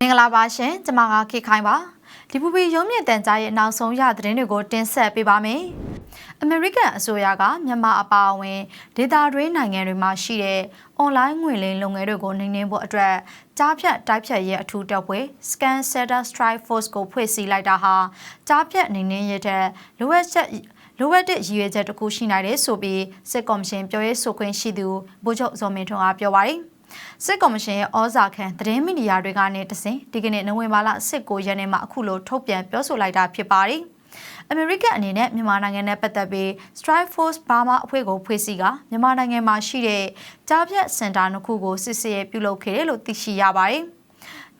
မင်္ဂလာပါရှင်ကျွန်မကခေခိုင်ပါဒီပူပီရုံးမြင့်တန်ကြားရဲ့နောက်ဆုံးရသတင်းတွေကိုတင်ဆက်ပေးပါမယ်အမေရိကန်အစိုးရကမြန်မာအပါအဝင်ဒေသတွင်းနိုင်ငံတွေမှာရှိတဲ့အွန်လိုင်းငွေလိမ်လုပ်ငန်းတွေကိုနှိမ်နင်းဖို့အတွက်ကြားဖြတ်တိုက်ဖြတ်ရဲ့အထူးတပ်ဖွဲ့ Scan Setter Strike Force ကိုဖွဲ့စည်းလိုက်တာဟာကြားဖြတ်နှိမ်နင်းရတဲ့လိုအပ်ချက်လိုအပ်တဲ့ရည်ရွယ်ချက်တစ်ခုရှိနိုင်တယ်ဆိုပြီးစစ်ကော်မရှင်ပြောရေးဆိုခွင့်ရှိသူဗိုလ်ချုပ်ဇော်မင်းထွန်းကပြောပါတယ် စစ်ကော်မရှင်ရဲ့ဩဇာခံသတင်းမီဒီယာတွေကနေတစဉ်ဒီကနေ့နိုဝင်ဘာလ19ရက်နေ့မှာအခုလိုထုတ်ပြန်ပြောဆိုလိုက်တာဖြစ်ပါတယ်။အမေရိကန်အနေနဲ့မြန်မာနိုင်ငံနဲ့ပတ်သက်ပြီး Strike Force Burma အဖွဲ့ကိုဖွဲ့စည်းကမြန်မာနိုင်ငံမှာရှိတဲ့ကြားဖြတ်စင်တာနှစ်ခုကိုစစ်ဆေးပြုလုပ်ခဲ့တယ်လို့သိရှိရပါတယ်။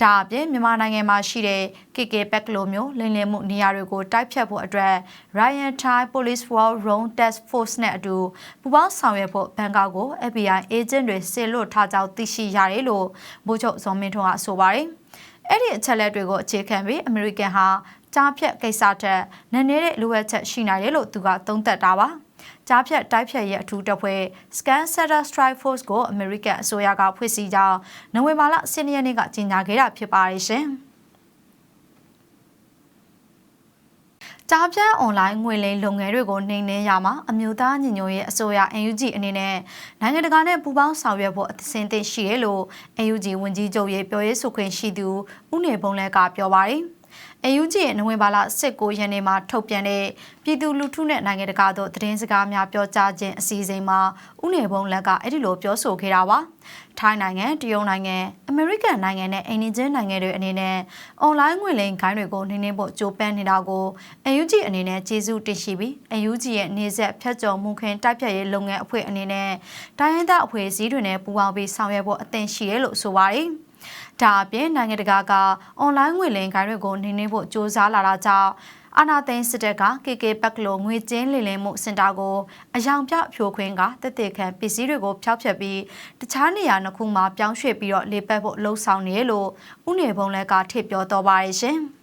ဒါအပြင်မြန်မာနိုင်ငံမှာရှိတဲ့ KK ပက်ကလိုမျိုးလိမ်လည်မှုနေရာတွေကိုတိုက်ဖြတ်ဖို့အတွက် Ryan Thai Police War Round Task Force နဲ့အတူပူးပေါင်းဆောင်ရွက်ဖို့ဘန်ကောက်ကို FBI agent တွေဆေလွတ်ထားကြောင်းသိရှိရတယ်လို့ဗိုလ်ချုပ်ဇော်မင်းထွန်းကဆိုပါတယ်။အဲ့ဒီအချက်လက်တွေကိုအခြေခံပြီးအမေရိကန်ဟာကြားဖြတ်ကိစ္စထက်နည်းနည်းတဲ့လိုအပ်ချက်ရှိနိုင်တယ်လို့သူကသုံးသပ်တာပါ။ ကြားဖြတ်တိုက်ဖြတ်ရဲ့အထူးတပ်ဖွဲ့ Scan Setter Strike Force ကိုအမေရိကန်အစိုးရကဖွဲ့စည်းကြောင်းနိုဝင်ဘာလ10ရက်နေ့ကကြေညာခဲ့တာဖြစ်ပါတယ်ရှင်။ကြားပြန့်အွန်လိုင်းငွေလိမ်လုပ်ငန်းတွေကိုနှိမ်နင်းရမှာအမျိုးသားညီညွတ်ရေးအစိုးရ NUG အနေနဲ့နိုင်ငံတကာနဲ့ပူးပေါင်းဆောင်ရွက်ဖို့အသင့်အသင့်ရှိတယ်လို့ NUG ဝန်ကြီးချုပ်ရဲ့ပြောရေးဆိုခွင့်ရှိသူဦးနေဘုံလဲကပြောပါတယ်။ AUG ရဲ့နိုဝင်ဘာလ19ရက်နေ့မှာထုတ်ပြန်တဲ့ပြည်သူလူထုနဲ့နိုင်ငံတကာတို့သတင်းစကားများပြောကြားခြင်းအစီအစဉ်မှာဥနေဘုံလက်ကအဲ့ဒီလိုပြောဆိုခဲ့တာပါ။ထိုင်းနိုင်ငံ၊တရုတ်နိုင်ငံ၊အမေရိကန်နိုင်ငံနဲ့အိန္ဒိယနိုင်ငံတွေအနေနဲ့အွန်လိုင်းငွေလိမ်ခိုင်းတွေကိုနှိမ့်နှင်းဖို့ကြိုးပမ်းနေတာကို AUG အနေနဲ့ကျေးဇူးတင်ရှိပြီး AUG ရဲ့နေဆက်ဖြတ်ကျော်မှုခင်တိုက်ဖြတ်ရေးလုပ်ငန်းအဖွဲ့အနေနဲ့တိုင်းရင်းသားအဖွဲ့အစည်းတွေနဲ့ပူးပေါင်းပြီးဆောင်ရွက်ဖို့အသင့်ရှိတယ်လို့ဆိုပါတယ်။ ဒါအပြင်နိုင်ငံတကာကအွန်လိုင်းငွေလိမ်ခိုင်းတွေကိုနှိမ်နှင်းဖို့စ조사လာတာကြောင့်အာနာသိန်းစစ်တပ်က KK ပက်ကလိုငွေကျင်းလည်လည်မှုစင်တာကိုအယောင်ပြဖြိုခွင်းကတက်တက်ခံပစ္စည်းတွေကိုဖျောက်ဖျက်ပြီးတခြားနေရာနှစ်ခုမှာပြောင်းရွှေ့ပြီးတော့လေပတ်ဖို့လှုံ့ဆော်နေလို့ဥနေဘုံလက်ကထည့်ပြောတော့ပါရဲ့ရှင်။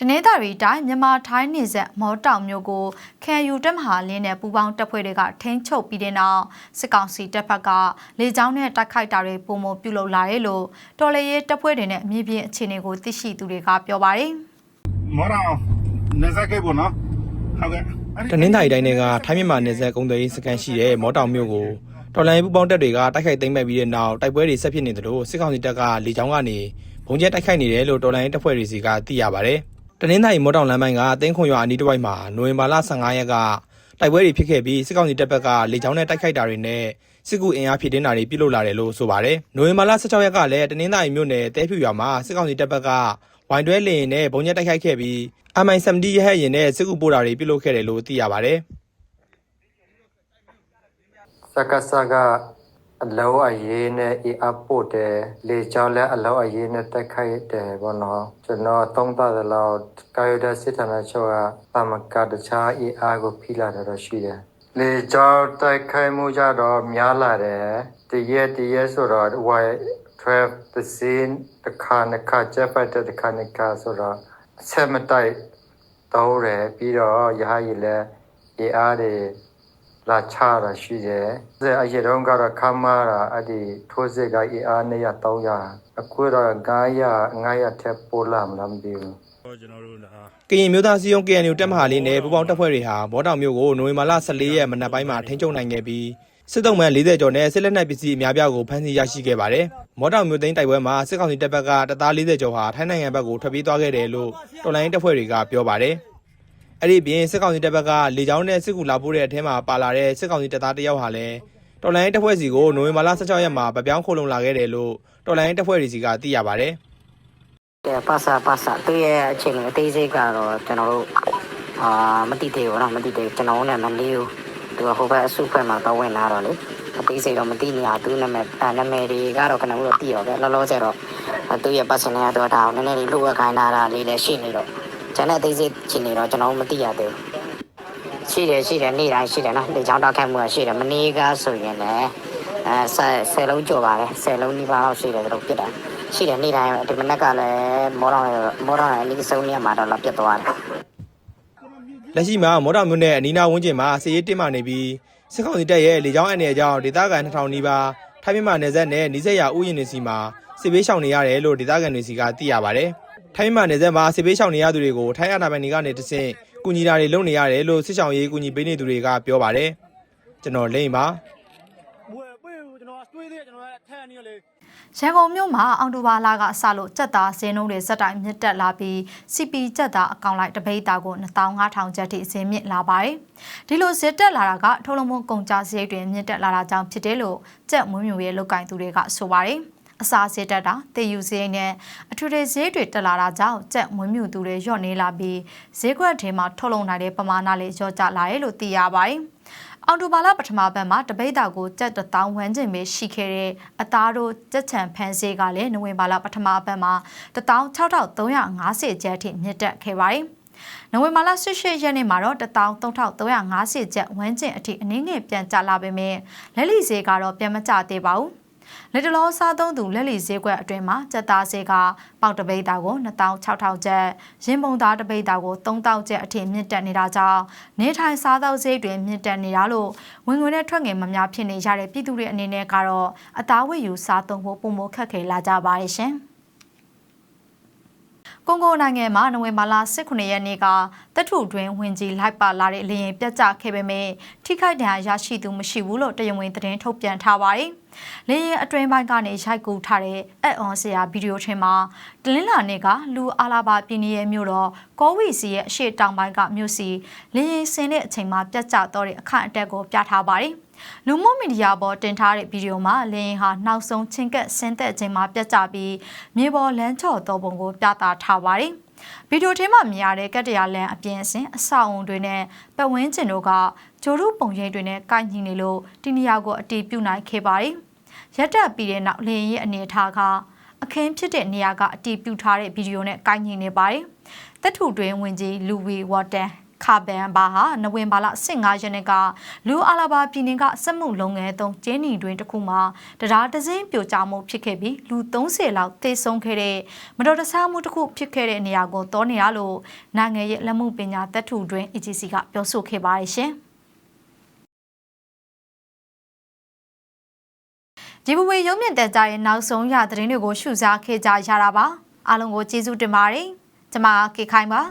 တနင်္သာရီတိုင်းမြန်မာထိုင်းနေဆက်မောတောင်မြို့ကိုခံယူတက်မဟာလင်းနဲ့ပူပေါင်းတပ်ဖွဲ့တွေကထိန်းချုပ်ပြီးတဲ့နောက်စစ်ကောင်စီတပ်ဖက်ကလေကြောင်းနဲ့တိုက်ခိုက်တာတွေပုံမပြုလုပ်လာတယ်လို့တော်လေရဲတပ်ဖွဲ့တွေနဲ့မြေပြင်အခြေအနေကိုသိရှိသူတွေကပြောပါတယ်။မော်တော်နေစကေပေါ့နော်။ဟုတ်ကဲ့။တနင်္သာရီတိုင်းကထိုင်းမြန်မာနယ်စပ်ကုန်းသွယ်ရေးစကန်ရှိတဲ့မောတောင်မြို့ကိုတော်လိုင်းပူပေါင်းတပ်တွေကတိုက်ခိုက်သိမ်းပိုက်ပြီးတဲ့နောက်တိုက်ပွဲတွေဆက်ဖြစ်နေသလိုစစ်ကောင်စီတပ်ကလေကြောင်းကနေဘုံကျဲတိုက်ခိုက်နေတယ်လို့တော်လိုင်းတပ်ဖွဲ့တွေစီကသိရပါဗျ။ တနင်္သာရီမော်တောင်လမ်းပိုင်းကအသိန်းခွန်ရွာအနီးတစ်ဝိုက်မှာနိုဝင်ဘာလ15ရက်ကတိုက်ပွဲတွေဖြစ်ခဲ့ပြီးစစ်ကောင်စီတပ်ဘက်ကလေကြောင်းနဲ့တိုက်ခိုက်တာတွေနဲ့စစ်ကူအင်အားဖြည့်တင်းတာတွေပြုလုပ်လာတယ်လို့ဆိုပါတယ်။နိုဝင်ဘာလ16ရက်ကလည်းတနင်္သာရီမြို့နယ်တဲဖြူရွာမှာစစ်ကောင်စီတပ်ဘက်ကဝိုင်တွဲလင်းနဲ့ဘုံညက်တိုက်ခိုက်ခဲ့ပြီး MI70 ရဟတ်ရင်နဲ့စစ်ကူပို့တာတွေပြုလုပ်ခဲ့တယ်လို့သိရပါတယ်။စကစက အလောအရေးနဲ့အအပို့တယ်လေကြောင်းလည်းအလောအရေးနဲ့တက်ခိုက်တယ်ဘောနော်ကျွန်တော်သုံးသသလောက်ကာယဒစစ်ဌာနချုပ်ကပမကတခြားအအားကိုဖိလာတော့ရှိတယ်လေကြောင်းတိုက်ခိုက်မှုကြတော့များလာတယ်တရက်တရက်ဆိုတော့ဝိုင်12 the scene တခါနခါချက်ဖတ်တဲ့တခါနခါဆိုတော့ဆက်မတိုက်တော့ရပြီးတော့ရဟရီလည်းအားတွေ လာချတာရှိတယ်။အဲအရေတော့ကတော့ခမရာအဲ့ဒီထိုးစစ်ကအေးအားနဲ့ရ300အခုတော့900 900ထက်ပိုလာမလားမသိဘူး။ကျွန်တော်တို့ဒါကရင်မျိုးသားစီယုံ KNU တက်မဟာလေးနဲ့ပူပေါင်းတပ်ဖွဲ့တွေဟာဘောတောင်မြို့ကိုနိုဝင်ဘာလ14ရက်မနက်ပိုင်းမှာထိန်းချုပ်နိုင်ခဲ့ပြီးစစ်တုံးမှန်40ကျော်နဲ့စစ်လက်နက်ပစ္စည်းအများပြားကိုဖမ်းဆီးရရှိခဲ့ပါတယ်။မော်တောင်မြို့သိမ်းတိုက်ပွဲမှာစစ်ကောင်စီတပ်ဘက်ကတပ်သား40ကျော်ဟာထိုင်းနိုင်ငံဘက်ကိုထွက်ပြေးသွားခဲ့တယ်လို့တော်လိုင်းတပ်ဖွဲ့တွေကပြောပါတယ်။ အဲ့ဒီပြင်စစ်ကောင်စီတပ်ဘက်ကလေကြောင်းနဲ့စစ်ကူလာပို့တဲ့အထက်မှာပါလာတဲ့စစ်ကောင်စီတပ်သားတယောက်ဟာလည်းတော်လိုင်းတပ်ဖွဲ့စီကိုနိုဝင်ဘာလ16ရက်မှာဗပြောင်းခိုလုံလာခဲ့တယ်လို့တော်လိုင်းတပ်ဖွဲ့စီကသိရပါတယ်။ကဲပါစာပါစာသူရဲ့အချိန်အသေးစိတ်ကတော့ကျွန်တော်တို့အာမတိသေးဘူးနော်မတိသေးကျွန်တော်နဲ့မလေးဘူးသူကဟိုဘက်အစုဖွဲ့မှာတော့ဝင်လာတော့လေအသေးစိတ်တော့မသိနေအောင်သူနာမည်နာမည်တွေကတော့ကျွန်တော်တို့သိရောပဲလောလောဆယ်တော့သူရဲ့ပတ်စံနဲ့တော့ဒါနည်းနည်းလေးလှုပ်ဝက်ခိုင်းတာလေးလည်းရှိနေတော့ ကျန်တဲ့အသေးစိတ်ချင်နေတော့ကျွန်တော်မသိရသေးဘူးရှိတယ်ရှိတယ်နေ့တိုင်းရှိတယ်နော်လေချောင်းတောက်ခတ်မှုရှိတယ်မနေ့ကဆိုရင်လည်းအဲဆယ်ဆယ်လုံးကျော်ပါတယ်ဆယ်လုံးနီးပါးလောက်ရှိတယ်တို့ပြစ်တာရှိတယ်နေ့တိုင်းဒီမနက်ကလည်းမောတော်မောတော်ရဲ့အနည်းဆုံးနေရာမှာတော့လာပြတ်သွားတယ်လက်ရှိမှာမော်တော်မြို့နယ်အနီးနားဝန်းကျင်မှာစစ်ရေးတင်းမာနေပြီးစစ်ကောင်စီတပ်ရဲ့လေကြောင်းအန်နယ်ကြောင့်ဒေသခံ2000နီးပါးထိုင်းမြန်မာနယ်စပ်နဲ့နီးစပ်ရာဥယျာဉ်တွေစီမှာစစ်ဘေးရှောင်နေရတယ်လို့ဒေသခံတွေစီကသိရပါတယ်။ ထိုင်းမြန်မာနယ်စပ်မှာစစ်ဘေးရှောင်နေရသူတွေကိုထိုင်းအာဏာပိုင်တွေကနေတဆင့်ကူညီတာတွေလုပ်နေရတယ်လို့စစ်ဆောင်ရေးကူညီပေးနေသူတွေကပြောပါတယ်။ကျွန်တော်လိမ့်ပါဘွယ်ပွေးကိုကျွန်တော်တွေးသေးတယ်ကျွန်တော်ကထဲနေရလေရန်ကုန်မြို့မှာအော်တိုဘာလကစလို့ကြက်သားဈေးနှုန်းတွေဇက်တိုင်းမြင့်တက်လာပြီး CP ကြက်သားအကောင့်လိုက်တပိတ်တာကို2500ကျပ်ထိဈေးမြင့်လာပါတယ်။ဒီလိုဈေးတက်လာတာကထုတ်လုံးမကုန်ကြဈေးတွေမြင့်တက်လာတာကြောင့်ဖြစ်တယ်လို့ကြက်မွေးမြူရဲ့လောက်ကင်သူတွေကဆိုပါတယ်။ အစာဈေးတက်တာတေယူဈေးနဲ့အထူးတွေဈေးတွေတက်လာတာကြောင့်ကြက်မွေးမြူသူတွေညော့နေလာပြီးဈေးကွက်ထဲမှာထုတ်လုံးနိုင်တဲ့ပမာဏလေးညော့ကျလာတယ်လို့သိရပါတယ်။အော်တိုဘာလပထမဘက်မှာတပိတ်တာကိုကြက်တထောင်ဝန်းကျင်ပဲရှိခဲ့တဲ့အသားတို့ကြက်ချံဖန်စေးကလည်းနိုဝင်ဘာလပထမဘက်မှာ16350ကျပ်အထိမြင့်တက်ခဲ့ပါတယ်။နိုဝင်ဘာလ18ရက်နေ့မှာတော့13350ကျပ်ဝန်းကျင်အထိအနည်းငယ်ပြန်ကျလာပေမဲ့လက်လီဈေးကတော့ပြန်မကျသေးပါဘူး။ လက်တလောစားသုံးသူလက်လီဈေးကွက်အတွင်းမှာကြက်သားဈေးကပေါက်တပိတ်တာကို2600ကျပ်ရင်းပုံသားတပိတ်တာကို3000ကျပ်အထိမြင့်တက်နေတာကြောင့်နေထိုင်စားသောက်ဈေးတွေမြင့်တက်နေတာလို့ဝင်ငွေနဲ့ထွက်ငွေမများဖြစ်နေကြတဲ့ပြည်သူတွေအနေနဲ့ကတော့အသားဝတ်ယူစားသုံးဖို့ပုံမခက်ခဲလာကြပါရဲ့ရှင်။ ကွန်ဂိုနိုင်ငံမှာနိုဝင်ဘာလ18ရက်နေ့ကတပ်ထုတွင်ဝင်ကြီးလိုက်ပါလာတဲ့လေရင်ပြတ်ကျခဲ့ပေမဲ့ထိခိုက်ဒဏ်ရာရရှိသူမရှိဘူးလို့တရဝင်သတင်းထုတ်ပြန်ထားပါတယ်။လေရင်အတွင်းပိုင်းကနေရိုက်ကူထားတဲ့အက်အွန်ဆရာဗီဒီယိုထင်မှာတလင်းလာနေ့ကလူအာလာဘာပြည်နယ်ရဲ့မြို့တော်ကောဝီစီရဲ့အရှေ့တောင်ပိုင်းကမြို့စီလေရင်ဆင်းတဲ့အချိန်မှာပြတ်ကျတော့တဲ့အခန့်အတက်ကိုပြထားပါတယ်။ လူမှုမီဒီယာပေါ်တင်ထားတဲ့ဗီဒီယိုမှာလင်းဟာနောက်ဆုံးချင်းကပ်ဆင်းသက်ခြင်းမှာပြတ်ကျပြီးမြေပေါ်လမ်းချော်တော်ပုံကိုပြသထားပါတယ်။ဗီဒီယိုထဲမှာမြင်ရတဲ့ကတ္တရာလန်အပြင်အစင်အဆောက်အုံတွေနဲ့ပတ်ဝန်းကျင်တို့ကဂျိုရုပုံရိပ်တွေနဲ့ကိုက်ညီနေလို့ဒီနေရာကိုအတီးပြုတ်နိုင်ခဲ့ပါတယ်။ရက်တက်ပြီးတဲ့နောက်လင်းရဲ့အနေအထားကအခင်းဖြစ်တဲ့နေရာကအတီးပြုတ်ထားတဲ့ဗီဒီယိုနဲ့ကိုက်ညီနေပါတယ်။တပ်ထုတွင်ဝင်ကြီးလူဝီဝါတန် ခါဘန်ဘာဟာနိုဝင်ဘာလ15ရက်နေ့ကလူအာလာဘာပြည်နယ်ကစက်မှုလုပ်ငန်းသုံးကျင်းနီတွင်တစ်ခုမှာတရားတစင်းပြိုကျမှုဖြစ်ခဲ့ပြီးလူ30လောက်သေဆုံးခဲ့တဲ့မတော်တဆမှုတစ်ခုဖြစ်ခဲ့တဲ့နေရာကိုတောနေရလို့နိုင်ငံရဲ့လက်မှုပညာတပ်ထုတွင် EGC ကပြောဆိုခဲ့ပါတယ်ရှင်ဒီဘဝရုံးမြင့်တဲ့ကြရဲ့နောက်ဆုံးရသတင်းတွေကိုရှုစားခဲ့ကြရတာပါအားလုံးကိုကျေးဇူးတင်ပါတယ်ကျမကေခိုင်ပါ